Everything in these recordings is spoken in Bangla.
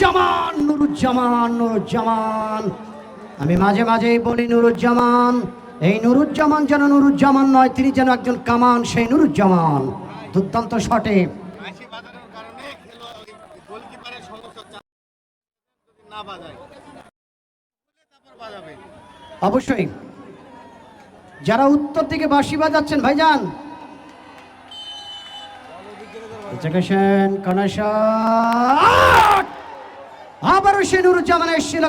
নুরুজ্জামান নুরুজ্জামান নুরুজ্জামান। আমি মাঝে মাঝেই বলি নুরুজ্জামান এই নুরুজ্জামান যেন নুরুজ্জামান নয় তিনি যেন একজন কামান সেই নুরুজ্জামান। দুর্দান্ত শটে। অবশ্যই। যারা উত্তর দিকে বাঁশি বাজাচ্ছেন ভাইজান। সেন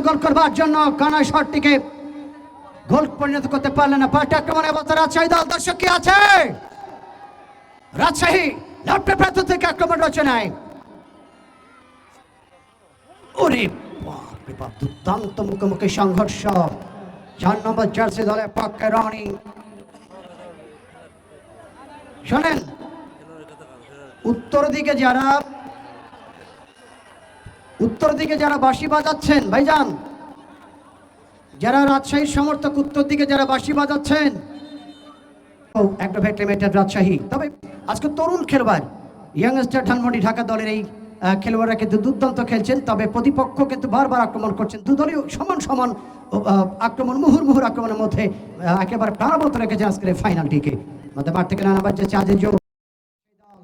গোল করবার জন্য কানা শটটিকে গোল পরিণত করতে পারলেন না। পাল্টা আক্রমণে অবস্থা রাজশাহী দল। দর্শক কি আছে? রাজশাহী প্রান্ত থেকে আক্রমণ রচনায় ওরে বাপ, দুর্দান্ত মুখোমুখি সংঘর্ষ। চার নম্বর জার্সি দলের পক্ষে রনি। শোনেন, উত্তর দিকে যারা উত্তর দিকে যারা বাঁশি বাজাচ্ছেন ভাইজান যারা রাজশাহীর সমর্থক উত্তর দিকে যারা বাঁশি বাজাচ্ছেন একটা রাজশাহী। তবে আজকে তরুণ খেলোয়াড় ইয়াংস্টার ধানমন্ডি ঢাকা দলের এই খেলোয়াড়রা কিন্তু দুর্দান্ত খেলছেন তবে প্রতিপক্ষ কিন্তু বারবার আক্রমণ করছেন। দুদলীয় সমান সমান ও, আক্রমণ মুহুর মুহুর আক্রমণের মধ্যে একেবারে প্রাণবন্ত রেখেছে আজকের ফাইনালটিকে মধ্যে বার থেকে নানা বাজছে চাঁদের জোর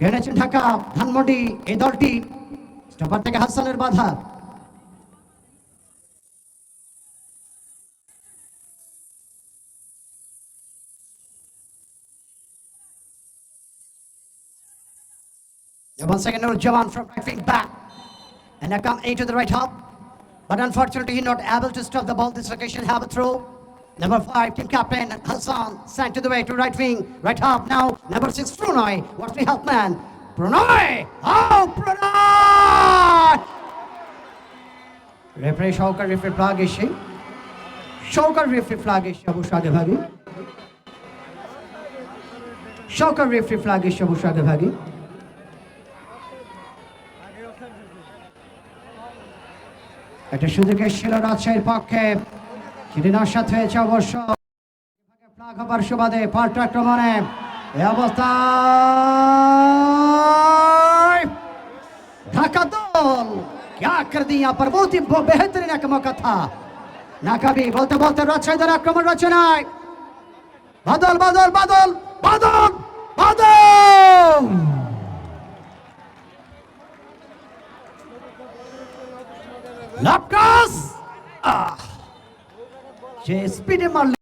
গেড়েছেন ঢাকা ধানমন্ডি এই দলটি স্টপার থেকে হাসানের বাধা Once again, Jawan from right wing back. And now come into the right half. But unfortunately, not able to stop the ball. This occasion have a throw. Number five, team captain Hassan sent to the way to right wing, right half now. Number six, Pranay. What's the help man? Pranay! Oh, Pranay! Referee referee flag এসে সহকার রেফারি ফ্লাগ এসে অবশ্য আগে ভাগে সহকার রেফারি ফ্লাগ এসে অবশ্য আগে ভাগে একটা সুযোগ এসেছিল রাজশাহীর পক্ষে সেটি নস্বাত হয়েছে অবশ্য। ফ্লাগ হবার সুবাদে পাল্টাক্রমণে এ অবস্থা। ঢাকা দল। क्या कर दिया पर बहुत ही बेहतरीन मौका था নাকাবি বলতে বলতে রাজশাহীদের আক্রমণ রচনায়। বাদল বাদল বাদল বাদল বাদল! লাপকাস আহ! যে স্পিডে মারলে